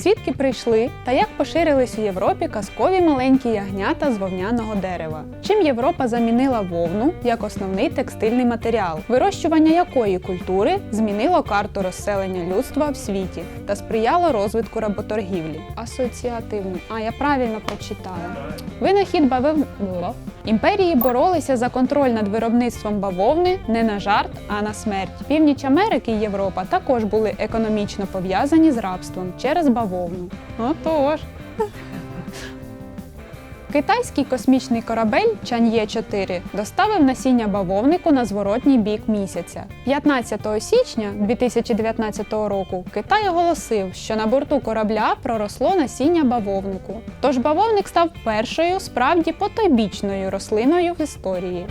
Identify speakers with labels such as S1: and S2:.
S1: Звідки прийшли та як поширились у Європі казкові маленькі ягнята з вовняного дерева? Чим Європа замінила вовну як основний текстильний матеріал, вирощування якої культури змінило карту розселення людства в світі та сприяло розвитку работоргівлі? Асоціативно. А я правильно прочитала. Винахід бавив... Імперії боролися за контроль над виробництвом бавовни не на жарт, а на смерть. Північ Америки і Європа також були економічно пов'язані з рабством через бавовну. Отож. Китайський космічний корабель Чан'є 4 доставив насіння бавовнику на зворотній бік місяця. 15 січня 2019 року Китай оголосив, що на борту корабля проросло насіння бавовнику. Тож бавовник став першою справді потойбічною рослиною в історії.